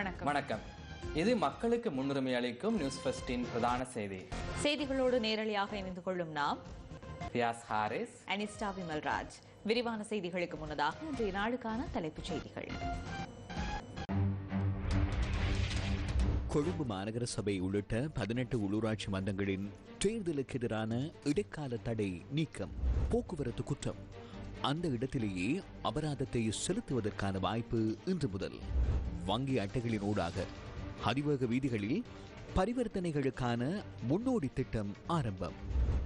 வணக்கம். வணக்கம். இது மக்களுக்கு முன்னுரிமை அளிக்கும் நியூஸ் ஃபர்ஸ்டின் பிரதான செய்தி. செய்திகளோடு நேரலையாக இணைந்து கொள்ளும் நாம் ரியாஸ் ஹாரிஸ். அனிஸ்டா விமல்ராஜ். விரிவான செய்திகளுக்கு முன்னதாக இன்றைய நாளுக்கான தலைப்புச் செய்திகள். கொழும்பு மாநகர சபை உள்ளிட்ட பதினெட்டு உள்ளூராட்சி மன்றங்களின் தேர்தலுக்கு எதிரான இடைக்கால தடை நீக்கம் போக்குவரத்து குற்றம் அந்த இடத்திலேயே அபராதத்தை செலுத்துவதற்கான வாய்ப்பு இன்று முதல். வங்கி அட்டைகளின் ஊடாக அதிவேக வீதிகளில் பரிவர்த்தனைகளுக்கான முன்னோடி திட்டம் ஆரம்பம்.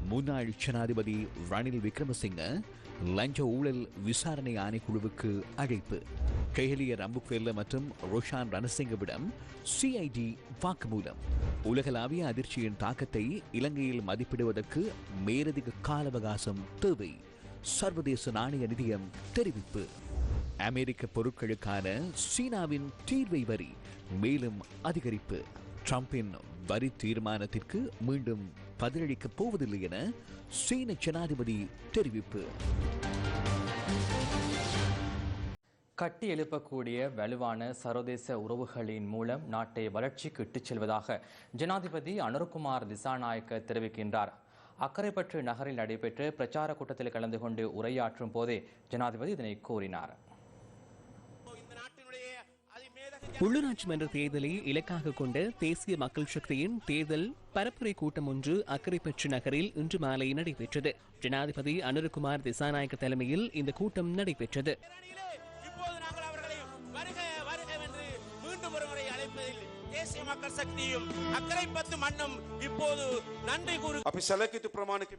முன்னாள் ஜனாதிபதி ரணில் விக்ரமசிங்க லஞ்ச ஊழல் விசாரணை ஆணைக்குழுவுக்கு அழைப்பு. கெஹலிய ரம்புக்வெல்ல மற்றும் ரோஷான் ரணசிங்கவிடம் சிஐடி வாக்குமூலம். உலகளாவிய அதிர்ச்சியின் தாக்கத்தை இலங்கையில் மதிப்பிடுவதற்கு மேலதிக கால அவகாசம் தேவை. சர்வதேச நாணய நிதியம் தெரிவிப்பு. அமெரிக்க பொருட்களுக்கான சீனாவின் தீர்வை வரி மேலும் அதிகரிப்பு. ட்ரம்பின் வரி தீர்மானத்திற்கு மீண்டும் பதிலளிக்கப் போவதில்லை என சீன ஜனாதிபதி தெரிவிப்பு. கட்டி எழுப்பக்கூடிய வலுவான சர்வதேச உறவுகளின் மூலம் நாட்டை வளர்ச்சிக்கு இட்டுச் செல்வதாக ஜனாதிபதி அனுர்குமார் திசாநாயக்க தெரிவிக்கின்றார். அக்கரைப்பற்று நகரில் நடைபெற்ற பிரச்சார கூட்டத்தில் கலந்து கொண்டு உரையாற்றும் போதே ஜனாதிபதி இதனை கூறினார். உள்ளூராட்சி மன்ற தேர்தலை இலக்காக கொண்ட தேசிய மக்கள் சக்தியின் தேர்தல் பரப்புரை கூட்டம் ஒன்று அக்கரைப்பற்று நகரில் இன்று மாலை நடைபெற்றது. ஜனாதிபதி அனுரகுமார் திசாநாயக்க தலைமையில் இந்த கூட்டம் நடைபெற்றது.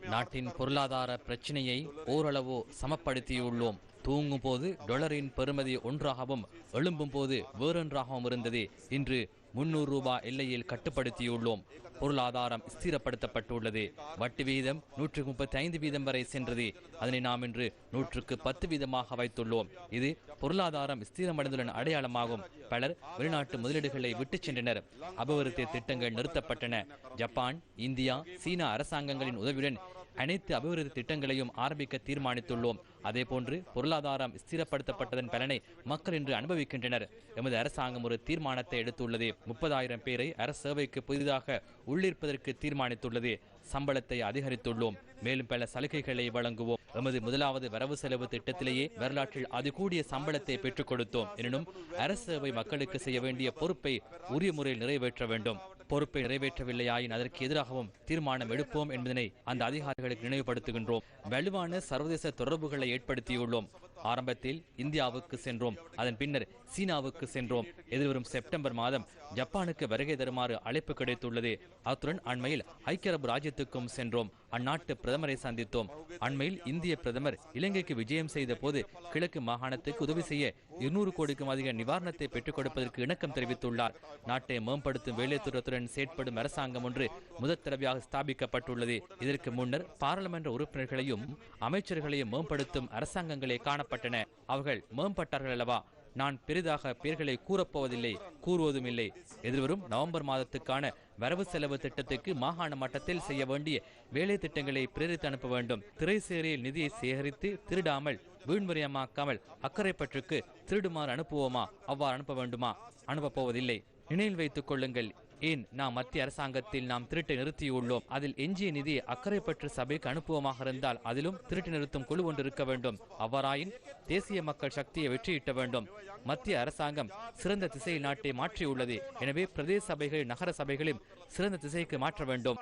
நாட்டின் பொருளாதார பிரச்சினையை ஓரளவு சமப்படுத்தியுள்ளோம். தூங்கும் போது டொலரின் பெறுமதி ஒன்றாகவும் எழும்பும் போது வேறொன்றாகவும் இருந்தது. இன்று முன்னூறு ரூபாய் எல்லையில் கட்டுப்படுத்தியுள்ளோம். பொருளாதாரம் ஸ்திரப்படுத்தப்பட்டுள்ளது. வட்டி வீதம் நூற்று முப்பத்தி ஐந்து வீதம் வரை சென்றது. அதனை நாம் இன்று நூற்றுக்கு பத்து வீதமாக வைத்துள்ளோம். இது பொருளாதாரம் ஸ்திரமடைந்துள்ள அடையாளமாகும். பலர் வெளிநாட்டு முதலீடுகளை விட்டுச் சென்றனர். அபிவிருத்தி திட்டங்கள் நிறுத்தப்பட்டன. ஜப்பான் இந்தியா சீனா அரசாங்கங்களின் உதவியுடன் அனைத்து அபிவிருத்தி திட்டங்களையும் ஆரம்பிக்க தீர்மானித்துள்ளோம். அதேபோன்று பொருளாதாரம் ஸ்திரப்படுத்தப்பட்டதன் பலனை மக்கள் இன்று அனுபவிக்கின்றனர். எமது அரசாங்கம் ஒரு தீர்மானத்தை எடுத்துள்ளது. முப்பதாயிரம் பேரை அரசு சேவைக்கு புதிதாக உள்ளிருப்பதற்கு தீர்மானித்துள்ளது. சம்பளத்தை அதிகரித்துள்ளோம். மேலும் பல சலுகைகளை வழங்குவோம். எமது முதலாவது வரவு செலவு திட்டத்திலேயே வரலாற்றில் அதிகூடிய சம்பளத்தை பெற்றுக் கொடுத்தோம். எனினும் அரசு சேவை மக்களுக்கு செய்ய வேண்டிய பொறுப்பை உரிய முறையில் நிறைவேற்ற வேண்டும். பொறுப்பை நிறைவேற்றவில்லையாயின் அதற்கு எதிராகவும் தீர்மானம் எடுப்போம் என்பதனை அந்த அதிகாரிகளுக்கு நினைவுபடுத்துகின்றோம். வலுவான சர்வதேச தொடர்புகளை ஏற்படுத்தியுள்ளோம். ஆரம்பத்தில் இந்தியாவுக்கு சென்றோம். அதன் பின்னர் சீனாவுக்கு சென்றோம். எதிர்வரும் செப்டம்பர் மாதம் ஜப்பானுக்கு வருகை தருமாறு அழைப்பு கிடைத்துள்ளது. அத்துடன் அண்மையில் ஐக்கிய அரபு ராஜ்யத்துக்கும் சென்றோம். அந்நாட்டு பிரதமரை சந்தித்தோம். அண்மையில் இந்திய பிரதமர் இலங்கைக்கு விஜயம் செய்த போது கிழக்கு மாகாணத்துக்கு உதவி செய்ய இருநூறு கோடிக்கும் அதிக நிவாரணத்தை பெற்றுக் கொடுப்பதற்கு இணக்கம் தெரிவித்துள்ளார். நாட்டை மேம்படுத்தும் வேலைத்துறத்துடன் செயற்படும் அரசாங்கம் ஒன்று முதற்தடவையாக ஸ்தாபிக்கப்பட்டுள்ளது. இதற்கு முன்னர் பாராளுமன்ற உறுப்பினர்களையும் அமைச்சர்களையும் மேம்படுத்தும் அரசாங்கங்களே காணப்பட்டன அவர்கள் மேம்பட்டார்கள் அல்லவா? நான் பெரிதாக பெயர்களை கூறப்போவதில்லை கூறுவதும் இல்லை எதிர்வரும் நவம்பர் மாதத்துக்கான வரவு செலவு திட்டத்துக்கு மாகாண மட்டத்தில் செய்ய வேண்டிய வேலை திட்டங்களை பிரேரித்து அனுப்ப வேண்டும். திரைசேரியில் நிதியை சேகரித்து திருடாமல் வீண்முறையமாக்காமல் அக்கறைப்பற்றுக்கு திருடுமாறு அனுப்புவோமா? அவ்வாறு அனுப்ப வேண்டுமா? அனுப்பப் போவதில்லை நினைவில் வைத்துக் கொள்ளுங்கள். ஏன் நாம் மத்திய அரசாங்கத்தில் நாம் திருட்டை நிறுத்தியுள்ளோம்? அதில் எஞ்சிய நிதி அக்கறை பெற்ற சபைக்கு அனுப்புவமாக இருந்தால் அதிலும் திருட்டு நிறுத்தும் குழு ஒன்று இருக்க வேண்டும். அவ்வாறாயின் தேசிய மக்கள் சக்தியை வெற்றியிட்ட வேண்டும். மத்திய அரசாங்கம் சிறந்த திசையில் நாட்டை மாற்றியுள்ளது. எனவே பிரதேச சபைகள் நகர சபைகளையும் சிறந்த திசைக்கு மாற்ற வேண்டும்.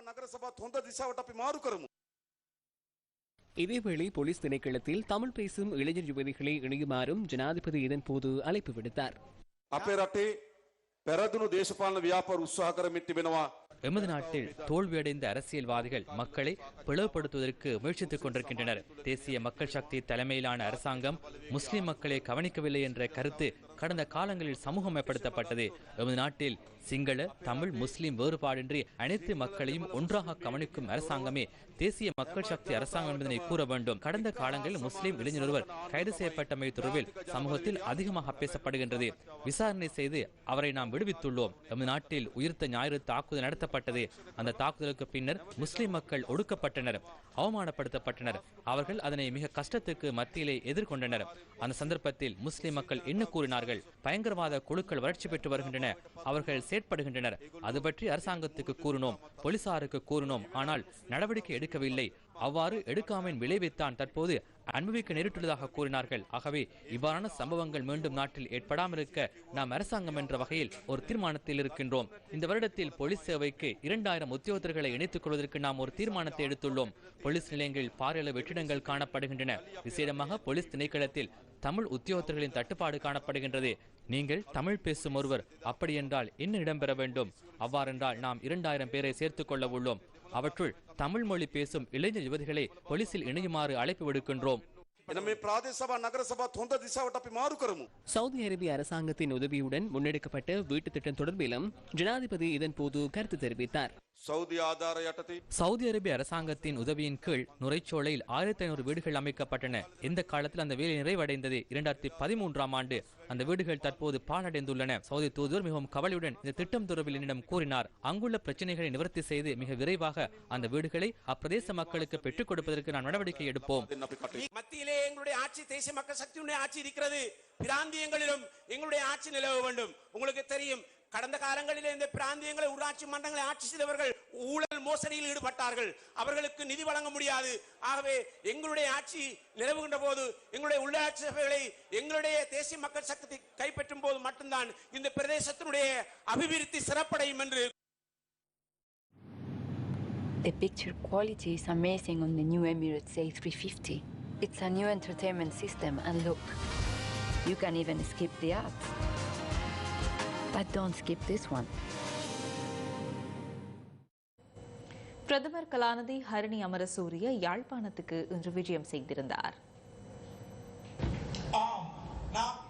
இதேவேளை போலீஸ் திணைக்களத்தில் தமிழ் பேசும் இளைஞர் யுவதிகளை இணையுமாறும் ஜனாதிபதி இதன் போது அழைப்பு விடுத்தார். පැරදුණු දේශපාලන ව්‍යාපාර උත්සාහ කරමින් තිබෙනවා. எமது நாட்டில் தோல்வியடைந்த அரசியல்வாதிகள் மக்களை பிளவுபடுத்துவதற்கு முயற்சித்துக் கொண்டிருக்கின்றனர். தேசிய மக்கள் சக்தி தலைமையிலான அரசாங்கம் முஸ்லிம் மக்களை கவனிக்கவில்லை என்ற கருத்து கடந்த காலங்களில் சமூகம் ஏற்படுத்தப்பட்டது. எமது நாட்டில் சிங்கள தமிழ் முஸ்லிம் வேறுபாடின்றி அனைத்து மக்களையும் ஒன்றாக கவனிக்கும் அரசாங்கமே தேசிய மக்கள் சக்தி அரசாங்கம் என்பதனை கூற வேண்டும். கடந்த காலங்களில் முஸ்லிம் இளைஞர் ஒருவர் கைது செய்யப்பட்டமை தொடர்பில் சமூகத்தில் அதிகமாக பேசப்படுகின்றது. விசாரணை செய்து அவரை நாம் விடுவித்துள்ளோம். எமது நாட்டில் உயிர்த்த ஞாயிறு தாக்குதல் நடத்த நடத்தப்பட்டது அந்த தாக்குதலுக்கு பின்னர் முஸ்லிம் மக்கள் ஒடுக்கப்பட்டனர் அவமானப்படுத்தப்பட்டனர். அவர்கள் அதனை மிக கஷ்டத்துக்கு மத்தியிலே எதிர்கொண்டனர். அந்த சந்தர்ப்பத்தில் முஸ்லிம் மக்கள் என்ன கூறினார்கள்? பயங்கரவாத குழுக்கள் வளர்ச்சி பெற்று வருகின்றன அவர்கள் செயற்படுகின்றனர். அது பற்றி அரசாங்கத்துக்கு கூறினோம் போலீசாருக்கு கூறினோம். ஆனால் நடவடிக்கை எடுக்கவில்லை. அவ்வாறு எடுக்காமின் விளைவைத்தான் தற்போது அனுபவிக்க நேரிட்டுள்ளதாக கூறினார்கள். ஆகவே இவ்வாறான சம்பவங்கள் மீண்டும் நாட்டில் ஏற்படாமல் இருக்க நாம் அரசாங்கம் என்ற வகையில் ஒரு தீர்மானத்தில் இருக்கின்றோம். இந்த வருடத்தில் போலீஸ் சேவைக்கு இரண்டாயிரம் உத்தியோகத்தர்களை இணைத்துக் கொள்வதற்கு நாம் ஒரு தீர்மானத்தை எடுத்துள்ளோம். போலீஸ் நிலையங்களில் பாரியளவு வெற்றிடங்கள் காணப்படுகின்றன. விசேடமாக போலீஸ் திணைக்களத்தில் தமிழ் உத்தியோகத்தர்களின் தட்டுப்பாடு காணப்படுகின்றது. நீங்கள் தமிழ் பேசும் ஒருவர் அப்படியென்றால் என்ன இடம்பெற வேண்டும்? அவ்வாறென்றால் நாம் இரண்டாயிரம் பேரை சேர்த்துக் கொள்ள உள்ளோம். அவற்றுள் தமிழ் மொழி பேசும் இளைஞர் யுவதிகளை போலீசில் இணையுமாறு அழைப்பு விடுக்கின்றோம். சவுதி அரேபிய அரசாங்கத்தின் உதவியுடன் முன்னெடுக்கப்பட்ட வீட்டு திட்டம் தொடர்பிலும் ஜனாதிபதி இதன் போது கருத்து தெரிவித்தார். சவுதி ஆதார சட்டத்தில் சவுதி அரேபிய அரசாங்கத்தின் உதவியின் கீழ் நுரைச்சோலையில் ஆயிரத்தி ஐநூறு வீடுகள் அமைக்கப்பட்டன. இந்த காலத்தில் அந்த வேலை நிறைவடைந்தது. இரண்டாயிரத்தி பதிமூன்றாம் ஆண்டு அந்த வீடுகள் தற்போது பாழடைந்துள்ளன. சவுதி தூதுவர் மிகவும் கவலையுடன் இந்த திட்டம் தொடர்பில் கூறினார். அங்குள்ள பிரச்சனைகளை நிவர்த்தி செய்து மிக விரைவாக அந்த வீடுகளை அப்பிரதேச மக்களுக்கு பெற்றுக் கொடுப்பதற்கு நாம் நடவடிக்கை எடுப்போம். மத்தியிலே எங்களுடைய ஆட்சி தேசிய மக்கள் சக்தியுடைய ஆட்சி இருக்கிறது. பிராந்தியங்களிலும் எங்களுடைய ஆட்சி நிலவ வேண்டும். உங்களுக்கு தெரியும் கடந்த காலங்களிலே இந்த பிராந்தியங்களை உள்ளாட்சி மன்றங்களை ஆட்சி செய்தவர்கள் ஊழல் மோசடியில் ஈடுபட்டார்கள் அவர்களுக்கு நிதி வழங்க முடியாது ஆகவே எங்களுடைய ஆட்சி நிலவுகின்ற போது எங்களுடைய உள்ளாட்சி சபைகளை எங்களுடைய தேசிய மக்கள் சக்தி கைப்பற்றும் போது மட்டும்தான் இந்த பிரதேசத்தினுடைய அபிவிருத்தி சிறப்படையும் என்று The picture quality is amazing on the new Emirates A350. It's a new entertainment system, and look, you can even skip the ads. But don't skip this one. பிரதமர் கலாநிதி ஹரணி அமரசூரிய யாழ்ப்பாணத்துக்கு இன்று விஜயம் செய்திருந்தார்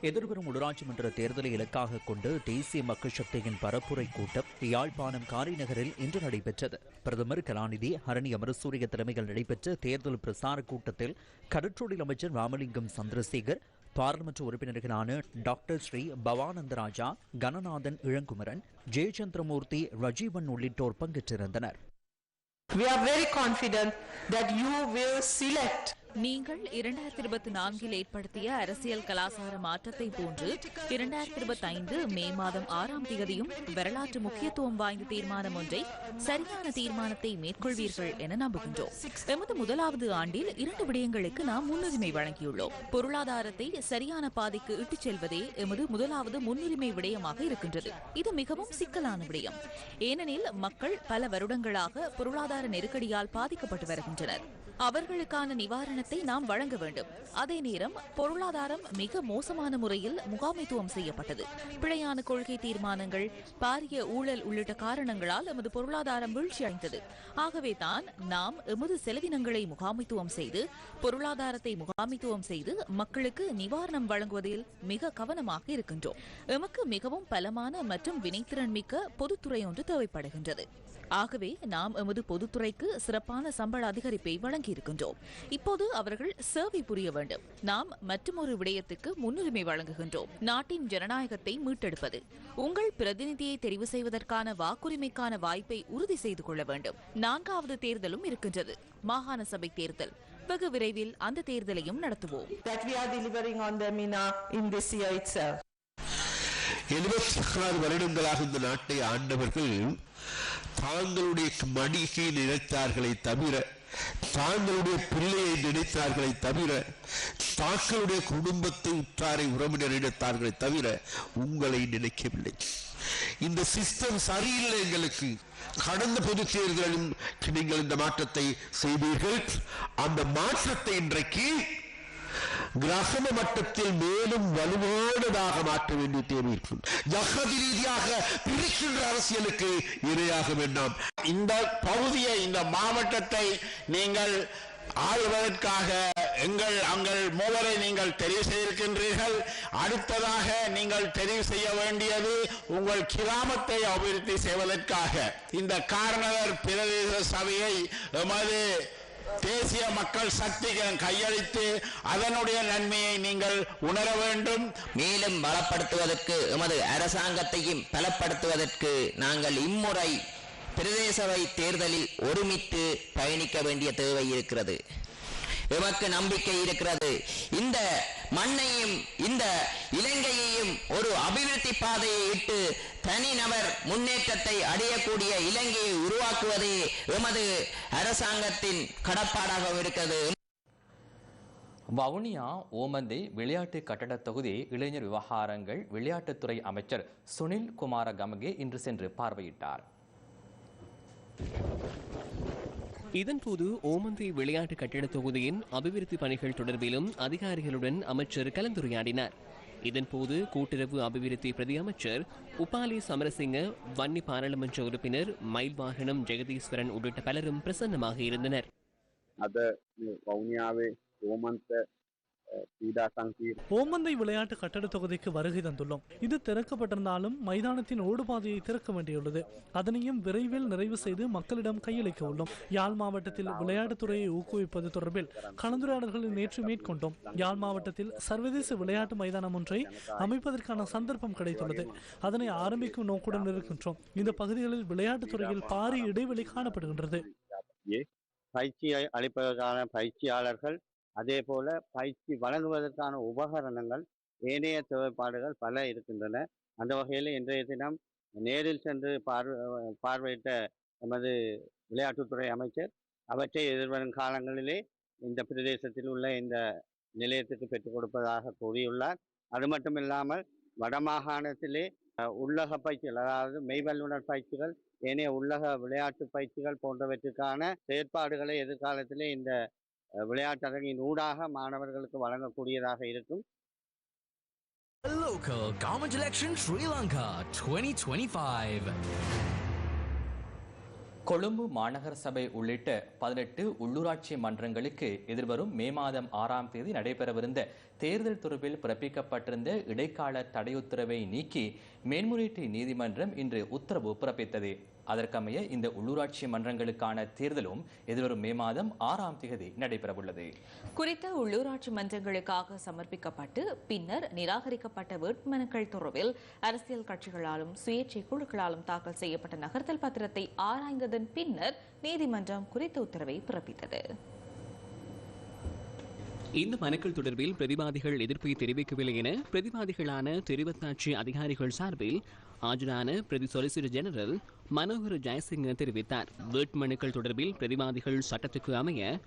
எதிர்வரும் உள்ளாட்சி மன்ற தேர்தலை இலக்காக கொண்டு தேசிய மக்கள் சக்தியின் பரப்புரை கூட்டம் யாழ்ப்பாணம் காரைநகரில் இன்று நடைபெற்றது பிரதமர் கலாநிதி ஹரணி அமரசூரிய தலைமையில் நடைபெற்ற தேர்தல் பிரசார கூட்டத்தில் கடற்றொழில் அமைச்சர் ராமலிங்கம் சந்திரசேகர் பாராளுமன்ற உறுப்பினர்களான டாக்டர் ஸ்ரீ பவானந்த ராஜா கணநாதன் இளங்குமரன் ஜெயச்சந்திரமூர்த்தி ரஜீவன் உள்ளிட்டோர் பங்கேற்றிருந்தனர். We are very confident that you will select நீங்கள் இரண்டாயிரத்தி இருபத்தி நான்கில் ஏற்படுத்திய அரசியல் கலாசார மாற்றத்தை போன்று இரண்டாயிரத்தி இருபத்தி ஐந்து மே மாதம் ஆறாம் தேதியும் வரலாற்று முக்கியத்துவம் வாய்ந்த தீர்மானம் ஒன்றை சரியான தீர்மானத்தை மேற்கொள்வீர்கள் என நம்புகின்றோம். எமது முதலாவது ஆண்டில் இரண்டு விடயங்களுக்கு நாம் முன்னுரிமை வழங்கியுள்ளோம். பொருளாதாரத்தை சரியான பாதைக்கு இட்டுச் செல்வதே எமது முதலாவது முன்னுரிமை விடயமாக இருக்கின்றது. இது மிகவும் சிக்கலான விடயம். ஏனெனில் மக்கள் பல வருடங்களாக பொருளாதார நெருக்கடியால் பாதிக்கப்பட்டு வருகின்றனர். அவர்களுக்கான நிவாரணத்தை நாம் வழங்க வேண்டும். அதே நேரம் பொருளாதாரம் மிக மோசமான முறையில் முகாமைத்துவம் செய்யப்பட்டது. பிழையான கொள்கை தீர்மானங்கள் பாரிய ஊழல் உள்ளிட்ட காரணங்களால் எமது பொருளாதாரம் வீழ்ச்சியடைந்தது. ஆகவே தான் நாம் எமது செலவினங்களை முகாமைத்துவம் செய்து பொருளாதாரத்தை முகாமைத்துவம் செய்து மக்களுக்கு நிவாரணம் வழங்குவதில் மிக கவனமாக இருக்கின்றோம். எமக்கு மிகவும் பலமான மற்றும் வினைத்திறன் மிக்க பொதுத்துறை ஒன்று தேவைப்படுகின்றது. ஆகவே நாம் எமது பொதுத்துறைக்கு சிறப்பான சம்பள அதிகரிப்பை வழங்கியிருக்கின்றோம். இப்போது அவர்கள் சேவை புரிய வேண்டும். நாம் மற்றொரு விடயத்துக்கு முன்னுரிமை வழங்குகின்றோம். நாட்டின் ஜனநாயகத்தை மீட்டெடுப்பது. உங்கள் பிரதிநிதியை தெரிவு செய்வதற்கான வாக்குரிமைக்கான வாய்ப்பை உறுதி செய்து கொள்ள வேண்டும். நான்காவது தேர்தலும் இருக்கின்றது. மாகாண சபை தேர்தல். வெகு விரைவில் அந்த தேர்தலையும் நடத்துவோம். எழுபத்தி ஆறு வருடங்களாக இந்த நாட்டை ஆண்டவர்கள் தாங்களுடைய மடியை நினைத்தார்களை தவிர தாங்களுடைய பிள்ளையை நினைத்தார்களை தவிர தாங்களுடைய குடும்பத்தை உற்றாரை உறவினர் நினைத்தார்களை தவிர உங்களை நினைக்கவில்லை. இந்த சிஸ்டம் சரியில்லை எங்களுக்கு. கடந்த பொது தேர்தலிலும் நீங்கள் இந்த மாற்றத்தை செய்தீர்கள். அந்த மாற்றத்தை இன்றைக்கு கிரகம மட்டத்தில் மேலும் வலுவானதாக மாற்ற வேண்டிய தேவை இருக்கும். ஜகதி ரீதியாக பிரிக்கின்ற அரசியலுக்கு இரையாக வேண்டாம். இந்த பகுதியை இந்த மாவட்டத்தை நீங்கள் ஆளுவதற்காக எங்கள் அங்கள் மூவரை நீங்கள் தெரிவு செய்திருக்கின்றீர்கள். அடுத்ததாக நீங்கள் தெரிவு செய்ய வேண்டியது உங்கள் கிராமத்தை அபிவிருத்தி செய்வதற்காக. இந்த காரணர் பிரதேச சபையை எமது தேசிய மக்கள் சக்திகள் கையளித்து அதனுடைய நன்மையை நீங்கள் உணர வேண்டும். மேலும் பலப்படுத்துவதற்கு எமது அரசாங்கத்தையும் பலப்படுத்துவதற்கு நாங்கள் இம்முறை பிரதேசவை தேர்தலில் ஒருமித்து பயணிக்க வேண்டிய தேவை இருக்கிறது. எமக்கு நம்பிக்கை இருக்கிறது. இந்த மண்ணையும் இந்த இலங்கையையும் ஒரு அபிவிருத்தி பாதையை இட்டு தனிநபர் முன்னேற்றத்தை அடையக்கூடிய இலங்கையை உருவாக்குவதே எமது அரசாங்கத்தின் கடப்பாடாக இருக்கிறது. வவுனியா ஓமந்தை விளையாட்டு கட்டடத் தொகுதி இளைஞர் விவகாரங்கள் விளையாட்டுத்துறை அமைச்சர் சுனில் குமார கமகே இன்று சென்று பார்வையிட்டார். இதன்போது ஓமந்தை விளையாட்டு கட்டிடத் தொகுதியின் அபிவிருத்தி பணிகள் தொடர்பிலும் அதிகாரிகளுடன் அமைச்சர் கலந்துரையாடினார். இதன்போது கூட்டுறவு அபிவிருத்தி பிரதி அமைச்சர் உபாலி சமரசிங்க வன்னி பாராளுமன்ற உறுப்பினர் மயில் வாகனம் ஜெகதீஸ்வரன் உள்ளிட்ட பலரும் பிரசன்னமாக இருந்தனர். ஓமந்தை விளையாட்டு கட்டட தொகுதிக்கு வருகை தந்துள்ளோம். இது திறக்கப்பட்டிருந்தாலும் மைதானத்தின் ஓடுபாதையை திறக்க வேண்டியுள்ளது. அதனையும் விரைவில் நிறைவு செய்து மக்களிடம் கையளிக்க உள்ளோம். யாழ் மாவட்டத்தில் விளையாட்டுத்துறையை ஊக்குவிப்பது தொடர்பில் கலந்துரையாடல்களை நேற்று மேற்கொண்டோம். யாழ் மாவட்டத்தில் சர்வதேச விளையாட்டு மைதானம் ஒன்றை அமைப்பதற்கான சந்தர்ப்பம் கிடைத்துள்ளது. அதனை ஆரம்பிக்கும் நோக்குடன் இருக்கின்றோம். இந்த பகுதிகளில் விளையாட்டுத் துறையில் பாரிய இடைவெளி காணப்படுகின்றது. பயிற்சி அளிப்பதற்கான பயிற்சியாளர்கள் அதே போல பயிற்சி வழங்குவதற்கான உபகரணங்கள் ஏனைய தேவைப்பாடுகள் பல இருக்கின்றன. அந்த வகையில் இன்றைய தினம் நேரில் சென்று பார்வை பார்வையிட்ட நமது விளையாட்டுத்துறை அமைச்சர் அவற்றை எதிர்வரும் காலங்களிலே இந்த பிரதேசத்தில் உள்ள இந்த நிலையத்துக்கு பெற்றுக் கொடுப்பதாக கூறியுள்ளார். அது மட்டும் இல்லாமல் வடமாகாணத்திலே உள்ளக பயிற்சிகள் அதாவது மெய்வல்லுணர் பயிற்சிகள் ஏனைய உள்ளக விளையாட்டு பயிற்சிகள் போன்றவற்றுக்கான செயற்பாடுகளை எதிர்காலத்திலே இந்த விளையாட்டரங்கின் ஊடாக மாணவர்களுக்கு வழங்கக்கூடியதாக இருக்கும் Local Government Election Sri Lanka 2025. Colombo மாநகர சபை உள்ளிட்ட பதினெட்டு உள்ளூராட்சி மன்றங்களுக்கு எதிர்வரும் மே மாதம் ஆறாம் தேதி நடைபெறவிருந்த தேர்தல் தொடர்பில் பிறப்பிக்கப்பட்டிருந்த இடைக்கால தடையுத்தரவை நீக்கி மேன்முறையீட்டு நீதிமன்றம் இன்று உத்தரவு பிறப்பித்தது அதற்கமைய இந்த உள்ளூராட்சி மன்றங்களுக்கான தேர்தலும் எதிர்வரும் மே மாதம் ஆறாம் தேதி நடைபெறவுள்ளது. குறித்த உள்ளூராட்சி மன்றங்களுக்காக சமர்ப்பிக்கப்பட்டு பின்னர் நிராகரிக்கப்பட்ட வேட்புமனுக்கள் தொடர்பில் அரசியல் கட்சிகளாலும் சுயேட்சை குழுக்களாலும் தாக்கல் செய்யப்பட்ட நகர்த்தல் பத்திரத்தை ஆராய்ந்ததன் பின்னர் நீதிமன்றம் குறித்த உத்தரவை பிறப்பித்தது. இந்த மனுக்கள் தொடர்பில் பிரதிவாதிகள் எதிர்ப்பை தெரிவிக்கவில்லை என பிரதிவாதிகளான தெரிவத்தாட்சி அதிகாரிகள் சார்பில் ஆஜரான பிரதி சொலிசிட்டர் ஜெனரல் மனோகர் ஜெயசிங்க தெரிவித்தார். வேட்புமனுக்கள் தொடர்பில் பிரதிவாதிகள் சட்டத்துக்கு அமைய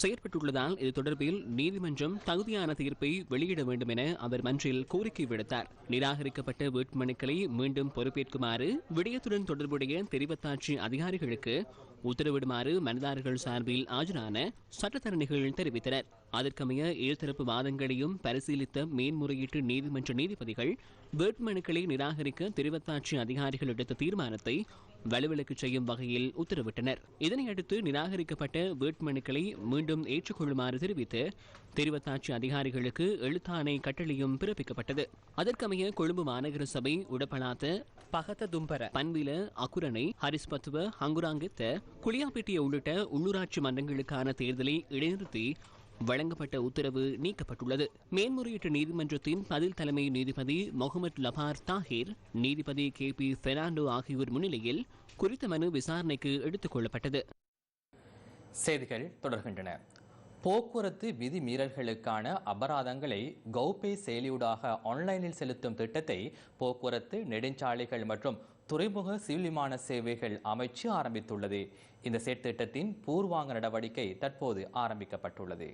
செயற்பட்டுள்ளதால் இது தொடர்பில் நீதிமன்றம் தகுதியான தீர்ப்பை வெளியிட வேண்டும் என அவர் மன்றில் கோரிக்கை விடுத்தார். நிராகரிக்கப்பட்ட வேட்புமனுக்களை மீண்டும் பொறுப்பேற்குமாறு விடயத்துடன் தொடர்புடைய தெரிவத்தாட்சி அதிகாரிகளுக்கு உத்தரவிடுமாறு மனதாரர்கள் சார்பில் ஆஜரான சட்டத்தரணிகள் தெரிவித்தனர். அதற்கமைய இருதரப்பு வாதங்களையும் பரிசீலித்த மேன்முறையீட்டு நீதிமன்ற நீதிபதிகள் வேட்புமனுக்களை நிராகரிக்க திருவத்தாட்சி அதிகாரிகள் எடுத்த தீர்மானத்தை வலுவிலக்கு செய்யும் வகையில் உத்தரவிட்டனர். இதனையடுத்து நிராகரிக்கப்பட்ட வேட்புமனுக்களை மீண்டும் ஏற்றுக்கொள்ளுமாறு தெரிவித்து திருவத்தாட்சி அதிகாரிகளுக்கு எழுத்தாணை கட்டளையும் பிறப்பிக்கப்பட்டது. அதற்கமைய கொழும்பு மாநகர சபை உடப்பலாத்த பகத்த தும்பர பன்வில அக்குரணை ஹரிஸ்பத்துவ ஹங்குராங்கித்த குளியாப்பேட்டிய உள்ளிட்ட உள்ளூராட்சி மன்றங்களுக்கான தேர்தலை இடைநிறுத்தி வழங்கப்பட்ட உத்தரவு நீக்கப்பட்டுள்ளது. மேன்முறையீட்டு நீதிமன்றத்தின் பதில் தலைமை நீதிபதி முகமது லபார் தாஹிர் நீதிபதி கே பி பெர்னாண்டோ ஆகியோர் முன்னிலையில் குறித்த மனு விசாரணைக்கு எடுத்துக் கொள்ளப்பட்டது. செய்திகள் தொடர்கின்றன. போக்குவரத்து விதி மீறல்களுக்கான அபராதங்களை கௌபே செயலியூடாக ஆன்லைனில் செலுத்தும் திட்டத்தை போக்குவரத்து நெடுஞ்சாலைகள் மற்றும் துறைமுக சிவில் விமான சேவைகள் அமைச்சு ஆரம்பித்துள்ளது. இந்த செயற்திட்டத்தின் பூர்வாங்க நடவடிக்கை தற்போது ஆரம்பிக்கப்பட்டுள்ளது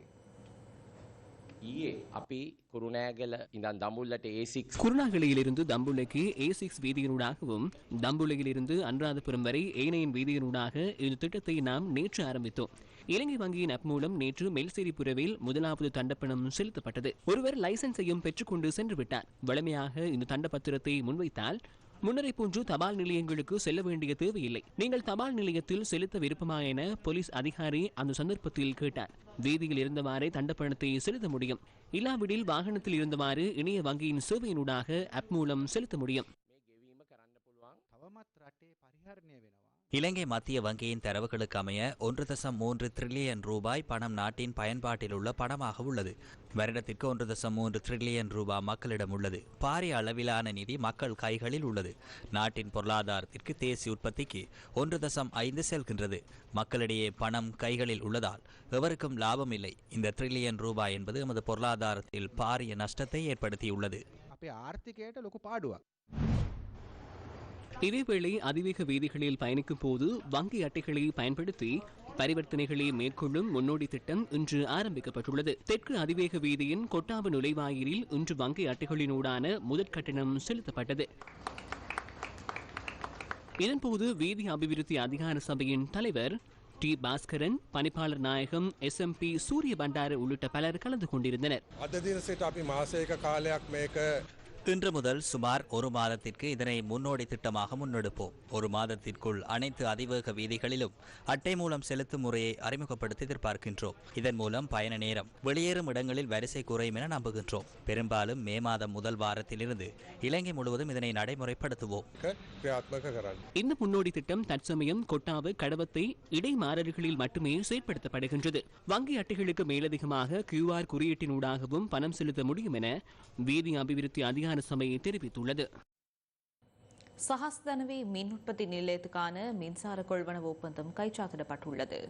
ඊයේ අපි කුරුණෑගල ඉඳන් දමුල්ලට A6 குருணாகலியிலிருந்து தம்புளைக்கு ஏ சிக்ஸ் வீதியினூடாகவும் தம்புளையிலிருந்து அனுராதபுரம் வரை ஏனையின் வீதியினூடாக இந்த திட்டத்தை நாம் நேற்று ஆரம்பித்தோம் இலங்கை வங்கியின் ஆப் மூலம் நேற்று மெல்சேரிபுரவில் முதலாவது தண்டப்பணம் செலுத்தப்பட்டது ஒருவர் லைசன்ஸையும் பெற்றுக்கொண்டு சென்று விட்டார் வழமையாக இந்த தண்ட பத்திரத்தை முன்வைத்தால் முன்னரை போன்று தபால் நிலையங்களுக்கு செல்ல வேண்டிய தேவையில்லை. நீங்கள் தபால் நிலையத்தில் செலுத்த விருப்பமா என போலீஸ் அதிகாரி அந்த சந்தர்ப்பத்தில் கேட்டார். வீதியில் இருந்தவாறே தண்டப்பணத்தை செலுத்த முடியும். இல்லாவிடில் வாகனத்தில் இருந்தவாறு இணைய வங்கியின் சேவையினூடாக ஆப் மூலம் செலுத்த முடியும். இலங்கை மத்திய வங்கியின் தரவுகளுக்கு அமைய ஒன்று தசம் மூன்று டிரில்லியன் ரூபாய் பணம் நாட்டின் பயன்பாட்டில் உள்ள பணமாக உள்ளது. வருடத்திற்கு ஒன்று தசம் மூன்று டிரில்லியன் ரூபாய் மக்களிடம் உள்ளது. பாரிய அளவிலான நிதி மக்கள் கைகளில் உள்ளது. நாட்டின் பொருளாதாரத்திற்கு தேசிய உற்பத்திக்கு ஒன்று தசம் ஐந்து செல்கின்றது. மக்களிடையே பணம் கைகளில் உள்ளதால் எவருக்கும் லாபம் இல்லை. இந்த டிரில்லியன் ரூபாய் என்பது நமது பொருளாதாரத்தில் பாரிய நஷ்டத்தை ஏற்படுத்தியுள்ளது. அப்போ பாடுவா இதேவேளை அதிவேக வீதிகளில் பயணிக்கும் போது வங்கி அட்டைகளை பயன்படுத்தி பரிவர்த்தனைகளை மேற்கொள்ளும் முன்னோடி திட்டம் இன்று ஆரம்பிக்கப்பட்டுள்ளது. தெற்கு அதிவேக வீதியின் கொட்டாவு நுழைவாயிலில் இன்று வங்கி அட்டைகளினூடான முதற் கட்டணம் செலுத்தப்பட்டது. இதன்போது வீதி அபிவிருத்தி அதிகார சபையின் தலைவர் டி. பாஸ்கரன் பணிப்பாளர் நாயகம் எஸ். எம். பி. சூரிய பண்டார உள்ளிட்ட பலர் கலந்து கொண்டிருந்தனர். இன்று முதல் சுமார் ஒரு மாதத்திற்கு இதனை முன்னோடி திட்டமாக முன்னெடுப்போம். ஒரு மாதத்திற்குள் அனைத்து அதிவேக வீதிகளிலும் அட்டை மூலம் செலுத்தும் முறையை அறிமுகப்படுத்த எதிர்பார்க்கின்றோம். இதன் மூலம் பயண நேரம் வெளியேறும் இடங்களில் வரிசை குறையும் என நம்புகின்றோம். பெரும்பாலும் மே மாதம் முதல் வாரத்திலிருந்து இலங்கை முழுவதும் இதனை நடைமுறைப்படுத்துவோம். இந்த முன்னோடி திட்டம் தற்சமயம் கொட்டாவு கடவத்தை இடைமாறல்களில் மட்டுமே செயற்படுத்தப்படுகின்றது. வங்கி அட்டைகளுக்கு மேலதிகமாக கியூஆர் குறியீட்டினூடாகவும் பணம் செலுத்த முடியும் என வீதி அபிவிருத்தி அதிகாரி சபை தெரிவித்துள்ளது. சஹஸ்தனவே மின் உற்பத்தி நிலையத்துக்கான மின்சார கொள்வனவு ஒப்பந்தம் கைச்சாத்திடப்பட்டுள்ளது.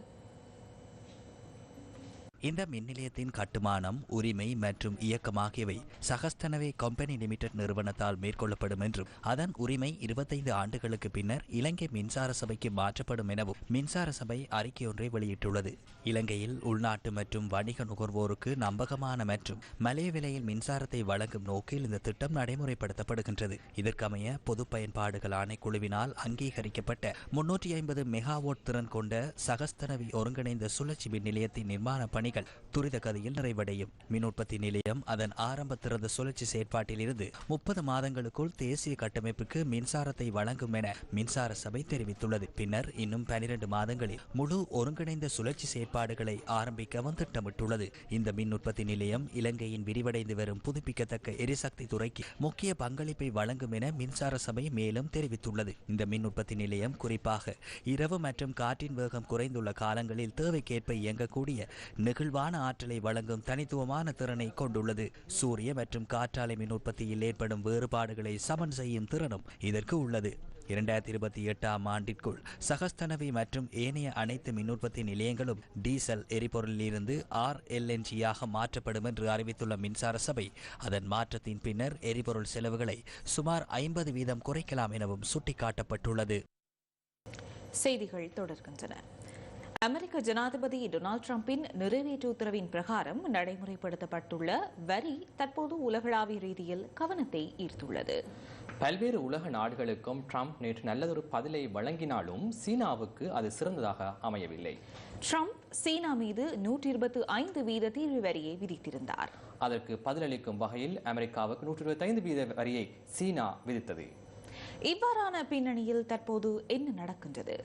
இந்த மின் நிலையத்தின் கட்டுமானம் உரிமை மற்றும் இயக்கம் ஆகியவை சகஸ்தனவே கம்பெனி லிமிடெட் நிறுவனத்தால் மேற்கொள்ளப்படும் என்றும் அதன் உரிமை இருபத்தைந்து ஆண்டுகளுக்கு பின்னர் இலங்கை மின்சார சபைக்கு மாற்றப்படும் எனவும் மின்சார சபை அறிக்கை ஒன்றை வெளியிட்டுள்ளது. இலங்கையில் உள்நாட்டு மற்றும் வணிக நுகர்வோருக்கு நம்பகமான மற்றும் மலிய விலையில் மின்சாரத்தை வழங்கும் நோக்கில் இந்த திட்டம் நடைமுறைப்படுத்தப்படுகின்றது. இதற்கமைய பொது பயன்பாடுகள் ஆணைக்குழுவினால் அங்கீகரிக்கப்பட்ட முன்னூற்றி ஐம்பது மெகாவோட் திறன் கொண்ட சகஸ்தனவி ஒருங்கிணைந்த சுழற்சி மின் நிலையத்தின் நிர்மாண பணி பணிகள் துரித கதியில் நிறைவடையும். மின் உற்பத்தி நிலையம் அதன் ஆரம்ப திறந்த சுழற்சி செயற்பாட்டிலிருந்து முப்பது மாதங்களுக்குள் தேசிய கட்டமைப்புக்கு மின்சாரத்தை வழங்கும் என மின்சார சபை தெரிவித்துள்ளது. பின்னர் இன்னும் பனிரெண்டு மாதங்களில் முழு ஒருங்கிணைந்த சுழற்சி செயற்பாடுகளை ஆரம்பிக்கவும் திட்டமிட்டுள்ளது. இந்த மின் உற்பத்தி நிலையம் இலங்கையின் விரிவடைந்து வரும் புதுப்பிக்கத்தக்க எரிசக்தி துறைக்கு முக்கிய பங்களிப்பை வழங்கும் என மின்சார சபை மேலும் தெரிவித்துள்ளது. இந்த மின் உற்பத்தி நிலையம் குறிப்பாக இரவு மற்றும் காற்றின் வேகம் குறைந்துள்ள காலங்களில் தேவைக்கேற்ப இயங்கக்கூடிய நிக நெகிழ்வான ஆற்றலை வழங்கும் தனித்துவமான திறனை கொண்டுள்ளது. சூரிய மற்றும் காற்றாலை மின் உற்பத்தியில் ஏற்படும் வேறுபாடுகளை சமன் செய்யும் திறனும் இதற்கு உள்ளது. இரண்டாயிரத்தி இருபத்தி எட்டாம் ஆண்டிற்குள் சகஸ்தனவி மற்றும் ஏனைய அனைத்து மின் உற்பத்தி நிலையங்களும் டீசல் எரிபொருளிலிருந்து ஆர் எல்என்ஜியாக மாற்றப்படும் என்று அறிவித்துள்ள மின்சார சபை அதன் மாற்றத்தின் பின்னர் எரிபொருள் செலவுகளை சுமார் ஐம்பது வீதம் குறைக்கலாம் எனவும் சுட்டிக்காட்டப்பட்டுள்ளது. செய்திகள் தொடர்கின்றன. அமெரிக்க ஜனாதிபதி டொனால்ட் ட்ரம்பின் நிறைவேற்று உத்தரவின் பிரகாரம் நடைமுறைப்படுத்தப்பட்டுள்ள வரி தற்போது உலகளாவிய ரீதியில் கவனத்தை ஈர்த்துள்ளது. பல்வேறு உலக நாடுகளுக்கும் ட்ரம்ப் நேற்று நல்லதொரு பதிலை வழங்கினாலும் சீனாவுக்கு அது சிறந்ததாக அமையவில்லை. ட்ரம்ப் சீனா மீது நூற்றி இருபத்து ஐந்து வீத தீர்வு வரியை விதித்திருந்தார். அதற்கு பதிலளிக்கும் வகையில் அமெரிக்காவுக்கு நூற்றி இருபத்தைந்து வீத வரியை சீனா விதித்தது. இவ்வாறான பின்னணியில் தற்போது என்ன நடக்கின்றது?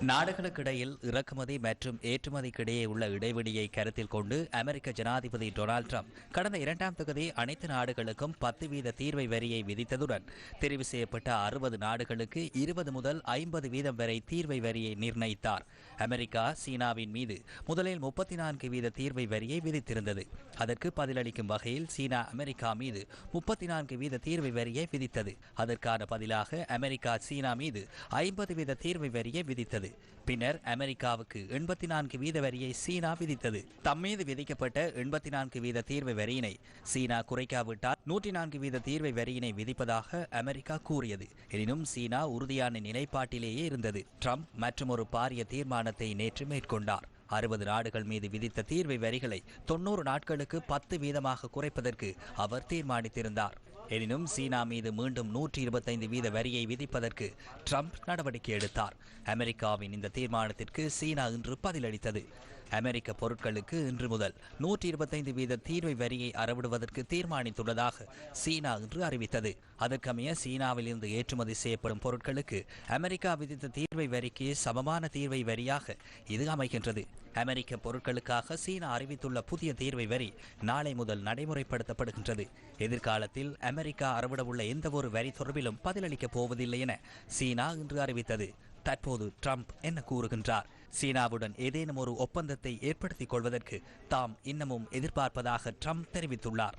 நாடுகளுக்கிடையில் இறக்குமதி மற்றும் ஏற்றுமதிக்கிடையே உள்ள இடைவெளியை கருத்தில் கொண்டு அமெரிக்க ஜனாதிபதி டொனால்ட் ட்ரம்ப் கடந்த இரண்டாம் தொகுதி அனைத்து நாடுகளுக்கும் பத்து வீத தீர்வை வரியை விதித்ததுடன் தெரிவு செய்யப்பட்ட அறுபது நாடுகளுக்கு இருபது முதல் ஐம்பது வீதம் வரை தீர்வை வரியை நிர்ணயித்தார். அமெரிக்கா சீனாவின் மீது முதலில் முப்பத்தி நான்கு வீத தீர்வை வரியை விதித்திருந்தது. அதற்கு பதிலளிக்கும் வகையில் சீனா அமெரிக்கா மீது முப்பத்தி நான்கு வீத தீர்வை வரியை விதித்தது. அதற்கான பதிலாக அமெரிக்கா சீனா மீது ஐம்பது வீத தீர்வை வரியை விதித்தது. விதித்தது பின்னர் அமெரிக்காவுக்கு எண்பத்தி நான்கு வீத வரியை சீனா விதித்தது. தம்மீது விதிக்கப்பட்ட எண்பத்தி நான்கு வீத தீர்வு வரியினை சீனா குறைக்காவிட்டால் நூற்றி நான்கு வீத தீர்வை வரியினை விதிப்பதாக அமெரிக்கா கூறியது. எனினும் சீனா உறுதியான நிலைப்பாட்டிலேயே இருந்தது. ட்ரம்ப் மற்றும் ஒரு பாரிய தீர்மானத்தை நேற்று மேற்கொண்டார். அறுபது நாடுகள் மீது விதித்த தீர்வை வரிகளை தொன்னூறு நாட்களுக்கு பத்து வீதமாக குறைப்பதற்கு அவர் தீர்மானித்திருந்தார். எனினும் சீனா மீது மீண்டும் நூற்றி இருபத்தைந்து வீத வரியை விதிப்பதற்கு ட்ரம்ப் நடவடிக்கை எடுத்தார். அமெரிக்காவின் இந்த தீர்மானத்திற்கு சீனா இன்று பதிலளித்தது. அமெரிக்க பொருட்களுக்கு இன்று முதல் நூற்றி இருபத்தைந்து வீத தீர்வை வரியை அறவிடுவதற்கு தீர்மானித்துள்ளதாக சீனா இன்று அறிவித்தது. அதற்கமைய சீனாவில் இருந்து ஏற்றுமதி செய்யப்படும் பொருட்களுக்கு அமெரிக்கா விதித்த தீர்வை வரிக்கு சமமான தீர்வை வரியாக இது அமைகின்றது. அமெரிக்க பொருட்களுக்காக சீனா அறிவித்துள்ள புதிய தீர்வை வரி நாளை முதல் நடைமுறைப்படுத்தப்படுகின்றது. எதிர்காலத்தில் அமெரிக்கா அறவிடவுள்ள எந்தவொரு வரி தொடர்பிலும் பதிலளிக்கப் போவதில்லை என சீனா இன்று அறிவித்தது. தற்போது ட்ரம்ப் என்ன கூறுகின்றார்? சீனாவுடன் ஏதேனும் ஒரு ஒப்பந்தத்தை ஏற்படுத்திக் கொள்வதற்கு தாம் இன்னமும் எதிர்பார்ப்பதாக ட்ரம்ப் தெரிவித்துள்ளார்.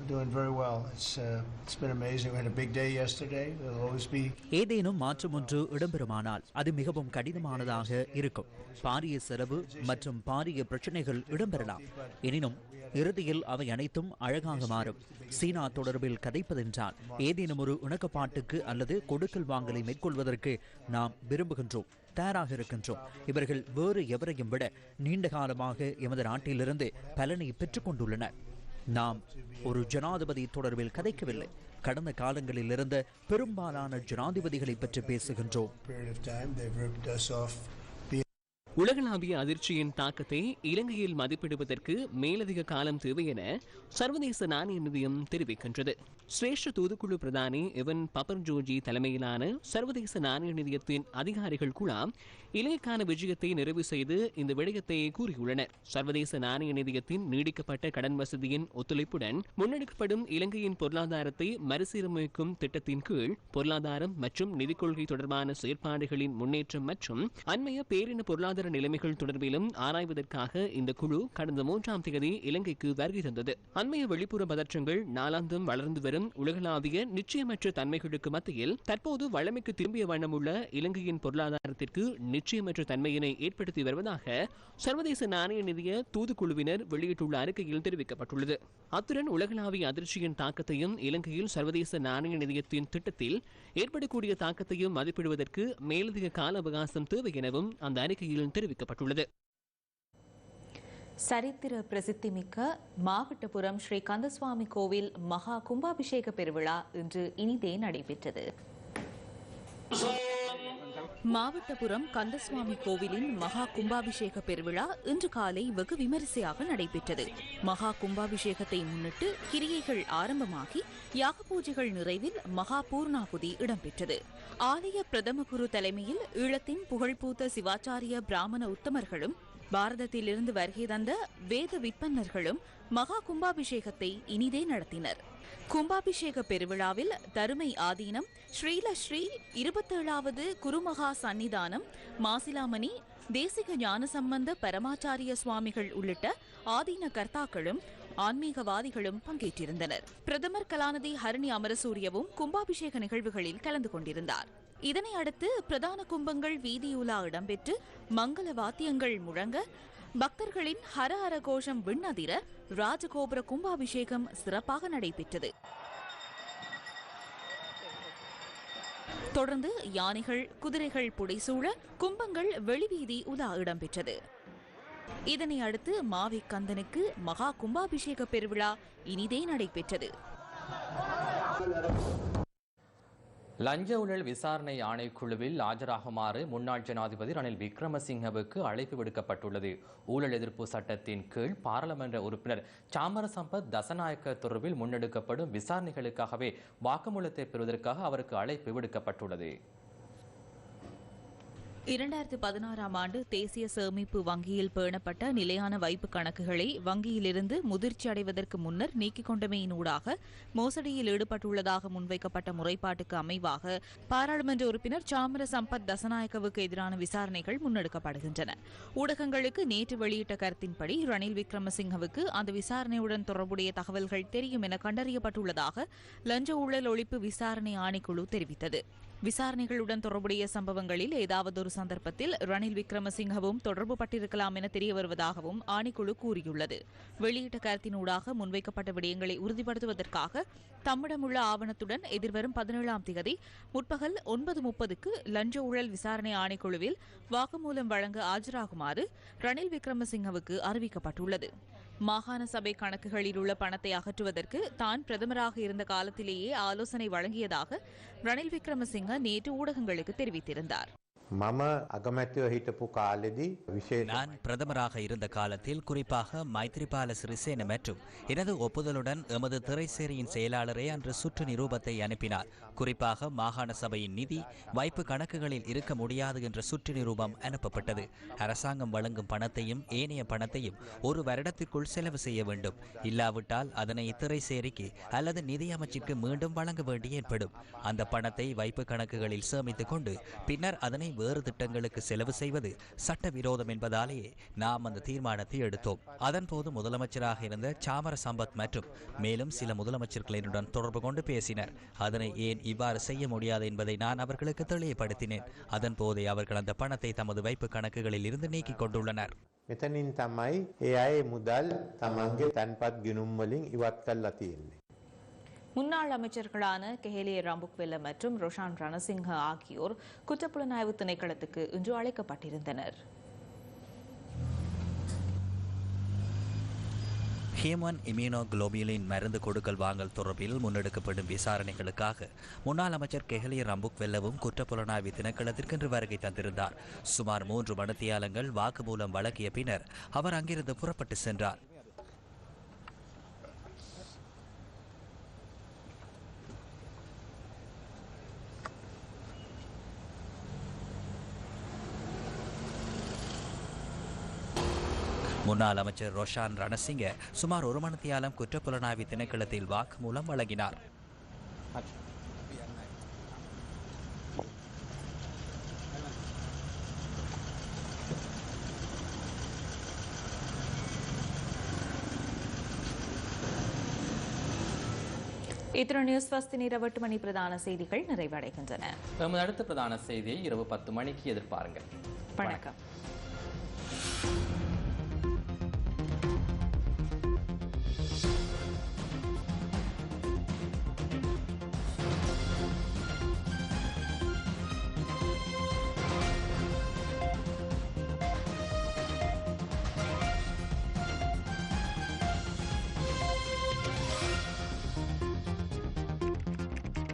Doing very well. It's, uh, it's been amazing. We had a big day yesterday. There'll always be ஏதேனும் மாற்றம் ஒன்று இடம்பெறுமானால் அது மிகவும் கடினமானதாக இருக்கும் பாரிய செலவு மற்றும் பாரிய பிரச்சனைகள் இடம்பெறலாம் எனினும் இறுதியில் அவை அனைத்தும் அழகாக மாறும் சீனா தொடர்பில் கதைப்பதென்றால் ஏதேனும் ஒரு இணக்கப்பாட்டுக்கு அல்லது கொடுக்கல் வாங்கலை மேற்கொள்வதற்கு நாம் விரும்புகின்றோம் தயாராக இருக்கின்றோம் இவர்கள் வேறு எவரையும் விட நீண்ட காலமாக எமது நாட்டிலிருந்து பலனை பெற்றுக்கொண்டுள்ளனர் நாம் ஒரு ஜனாதிபதி தொடர்பில் கதைக்கவில்லை. கடந்த காலங்களில் இருந்த பெரும்பாலான ஜனாதிபதிகளை பற்றி பேசுகின்றோம். உலகளாவிய அதிர்ச்சியின் தாக்கத்தை இலங்கையில் மதிப்பிடுவதற்கு மேலதிக காலம் தேவை என சர்வதேச நாணய நிதியம் தெரிவிக்கின்றது. சிரேஷ்ட தூதுக்குழு பிரதானி எவன் பப்பர் ஜோஜி தலைமையிலான சர்வதேச நாணய நிதியத்தின் அதிகாரிகள் குழாம் இலங்கைக்கான விஜயத்தை நிறைவு செய்து இந்த விடயத்தை கூறியுள்ளனர். சர்வதேச நாணய நிதியத்தின் நீடிக்கப்பட்ட கடன் வசதியின் ஒத்துழைப்புடன் முன்னெடுக்கப்படும் இலங்கையின் பொருளாதாரத்தை மறுசீரமைக்கும் திட்டத்தின் கீழ் பொருளாதாரம் மற்றும் நிதிக் கொள்கை தொடர்பான செயற்பாடுகளின் முன்னேற்றம் மற்றும் அண்மைய பேரின பொருளாதார நிலைமைகள் தொடர்பிலும் ஆராய்வதற்காக இந்த குழு கடந்த மூன்றாம் தேதி இலங்கைக்கு வருகை தந்தது. அண்மைய வெளிப்புற பதற்றங்கள் நாளாந்தம் வளர்ந்து வரும் உலகளாவிய நிச்சயமற்ற தன்மைகளுக்கு மத்தியில் தற்போது வளமைக்கு திரும்பிய வண்ணமுள்ள இலங்கையின் பொருளாதாரத்திற்கு நிச்சயமற்ற தன்மையினை ஏற்படுத்தி வருவதாக சர்வதேச நாணய நிதிய தூதுக்குழுவினர் வெளியிட்டுள்ள அறிக்கையில் தெரிவிக்கப்பட்டுள்ளது. அத்துடன் உலகளாவிய அதிர்ச்சியின் தாக்கத்தையும் இலங்கையில் சர்வதேச நாணய நிதியத்தின் திட்டத்தில் ஏற்படக்கூடிய தாக்கத்தையும் மதிப்பிடுவதற்கு மேலதிக கால அவகாசம் தேவை எனவும் அந்த அறிக்கையில் தெரிவிக்கப்பட்டுள்ளது. சரித்திர பிரசித்திமிக்க மாவட்டபுரம் ஸ்ரீ கந்தசுவாமி கோவில் மகா கும்பாபிஷேக பெருவிழா இன்று இனிதே நடைபெற்றது. மாவட்டபுரம் கந்தசுவாமி கோவிலின் மகா கும்பாபிஷேக பெருவிழா இன்று காலை வெகு விமரிசையாக நடைபெற்றது. மகா கும்பாபிஷேகத்தை முன்னிட்டு கிரியைகள் ஆரம்பமாகி யாக பூஜைகள் நிறைவில் மகா பூர்ணாகுதி இடம்பெற்றது. ஆலய பிரதம குரு தலைமையில் ஈழத்தின் புகழ்பூத்த சிவாச்சாரிய பிராமண உத்தமர்களும் பாரதத்திலிருந்து வருகை தந்த வேத விற்பன்னர்களும் மகா கும்பாபிஷேகத்தை இனிதே நடத்தினர். கும்பாபிஷேக பெருவிழாவில் தருமை ஆதீனம் ஸ்ரீல ஸ்ரீ இருபத்தேழாவது குருமகா சன்னிதானம் மாசிலாமணி தேசிக ஞானசம்பந்த பரமாச்சாரிய சுவாமிகள் உள்ளிட்ட ஆதீன கர்த்தாக்களும் ஆன்மீகவாதிகளும் பங்கேற்றிருந்தனர். பிரதமர் கலாநிதி ஹரணி அமரசூரியவும் கும்பாபிஷேக நிகழ்வுகளில் கலந்து கொண்டிருந்தார். இதனை அடுத்து பிரதான கும்பங்கள் வீதியுலா இடம்பெற்று மங்கள வாத்தியங்கள் முழங்க பக்தர்களின் ஹர ஹர கோஷம் விண்ணதிர ராஜகோபுர கும்பாபிஷேகம் சிறப்பாக நடைபெற்றது. தொடர்ந்து யானைகள் குதிரைகள் புடைசூழ கும்பங்கள் வெளிவீதி உலா இடம்பெற்றது. இதனை அடுத்து மாவி கந்தனுக்கு மகா கும்பாபிஷேக பெருவிழா இனிதே நடைபெற்றது. லஞ்ச ஊழல் விசாரணை ஆணைக்குழுவில் ஆஜராகுமாறு முன்னாள் ஜனாதிபதி ரணில் விக்ரமசிங்கவுக்கு அழைப்பு விடுக்கப்பட்டுள்ளது. ஊழல் எதிர்ப்பு சட்டத்தின் கீழ் பாராளுமன்ற உறுப்பினர் சாமரசம்பத் தசநாயக்க தொடர்பில் முன்னெடுக்கப்படும் விசாரணைகளுக்காகவே வாக்குமூலத்தை பெறுவதற்காக அவருக்கு அழைப்பு விடுக்கப்பட்டுள்ளது. இரண்டாயிரத்து பதினாறாம் ஆண்டு தேசிய சேமிப்பு வங்கியில் பேணப்பட்ட நிலையான வைப்பு கணக்குகளை வங்கியிலிருந்து முதிர்ச்சி அடைவதற்கு முன்னர் நீக்கிக் கொண்டமையினூடாக மோசடியில் ஈடுபட்டுள்ளதாக முன்வைக்கப்பட்ட முறைப்பாட்டுக்கு அமைவாக பாராளுமன்ற உறுப்பினர் சாமர சம்பத் தசநாயக்கவுக்கு எதிரான விசாரணைகள் முன்னெடுக்கப்படுகின்றன. ஊடகங்களுக்கு நேற்று வெளியிட்ட கருத்தின்படி ரணில் விக்ரமசிங்கவுக்கு அந்த விசாரணையுடன் தொடர்புடைய தகவல்கள் தெரியும் என கண்டறியப்பட்டுள்ளதாக லஞ்ச ஊழல் ஒழிப்பு விசாரணை ஆணைக்குழு தெரிவித்தது. விசாரணைகளுடன் தொடர்புடைய சம்பவங்களில் ஏதாவது ஒரு சந்தர்ப்பத்தில் ரணில் விக்ரமசிங்கவும் தொடர்பு பட்டிருக்கலாம் என தெரிய வருவதாகவும் ஆணைக்குழு கூறியுள்ளது. வெளியிட்ட கருத்தினூடாக முன்வைக்கப்பட்ட விடயங்களை உறுதிப்படுத்துவதற்காக தம்மிடமுள்ள ஆவணத்துடன் எதிர்வரும் பதினேழாம் தேதி முற்பகல் ஒன்பது முப்பதுக்கு லஞ்ச ஊழல் விசாரணை ஆணைக்குழுவில் வாக்குமூலம் வழங்க ஆஜராகுமாறு ரணில் விக்ரமசிங்கவுக்கு அறிவிக்கப்பட்டுள்ளது. மாகாண சபை கணக்குகளில் உள்ள பணத்தை அகற்றுவதற்கு தான் பிரதமராக இருந்த காலத்திலேயே ஆலோசனை வழங்கியதாக ரணில் விக்ரமசிங்க நேற்று ஊடகங்களுக்கு தெரிவித்திருந்தார். நான் பிரதமராக இருந்த காலத்தில் குறிப்பாக மைத்ரிபால சிறிசேன மற்றும் எனது ஒப்புதலுடன் எமது திரைசேரியின் செயலாளரே அன்று சுற்று நிரூபத்தை அனுப்பினார். குறிப்பாக மாகாண சபையின் நிதி வைப்பு கணக்குகளில் இருக்க முடியாது என்ற சுற்று நிரூபம் அனுப்பப்பட்டது. அரசாங்கம் வழங்கும் பணத்தையும் ஏனைய பணத்தையும் ஒரு வருடத்திற்குள் செலவு செய்ய வேண்டும். இல்லாவிட்டால் அதனை திரைசேரிக்கு அல்லது நிதி அமைச்சிற்கு மீண்டும் வழங்க வேண்டி ஏற்படும். அந்த பணத்தை வைப்பு கணக்குகளில் சேமித்துக் கொண்டு பின்னர் அதனை வேறு திட்டங்களுக்கு செலவு செய்வது சட்டவிரோதம் என்பதாலேயே நாம் அந்த தீர்மானத்தை எடுத்தோம் அதன்போது முதலமைச்சராக இருந்த சாமர சம்பத் மற்றும் மேலும் சில முதலமைச்சர்கள் என்னுடன் தொடர்பு கொண்டு பேசினர் அதனை ஏன் இவ்வாறு செய்ய முடியாது என்பதை நான் அவர்களுக்கு தெளிவுபடுத்தினேன் அதன் போதே அவர்கள் அந்த பணத்தை தமது வைப்பு கணக்குகளில் இருந்து நீக்கிக் கொண்டுள்ளனர் මෙතනින් තමයි ඒ අය මුදල් තමන්ගේ තැන්පත් ගිනුම් වලින් ඉවත් කරලා තියෙන්නේ. முன்னாள் அமைச்சர்களான கெஹேலிய ராம்புக்வெல்ல மற்றும் ரொஷான் ரணசிங்க ஆகியோர் குற்றப்புலனாய்வு திணைக்களத்துக்கு இன்று அழைக்கப்பட்டிருந்தனர். ஹியூமன் இம்யூனோகுளோபியலின் மருந்து கொடுக்கல் வாங்கல் தொடர்பில் முன்னெடுக்கப்படும் விசாரணைகளுக்காக முன்னாள் அமைச்சர் கெஹலிய ரம்புக் வெல்லவும் குற்றப்புலனாய்வு திணைக்களத்திற்கு என்று வருகை தந்திருந்தார். சுமார் மூன்று மணித்தியாலங்கள் வாக்குமூலம் வழங்கிய பின்னர் அவர் அங்கிருந்து புறப்பட்டு சென்றார். முன்னாள் அமைச்சர் ரோஷான் ரணசிங்க சுமார் ஒரு மணித்தியாலம் குற்றப்புலனாய்வு திணைக்களத்தில் வாக்குமூலம் வழங்கினார். இத்துடன் நியூஸ் ஃபஸ்ட் இரவு மணி பிரதான செய்திகள் நிறைவடைகின்றன. எமது அடுத்த பிரதான செய்தியை இரவு பத்து மணிக்கு எதிர்பாருங்கள். வணக்கம்.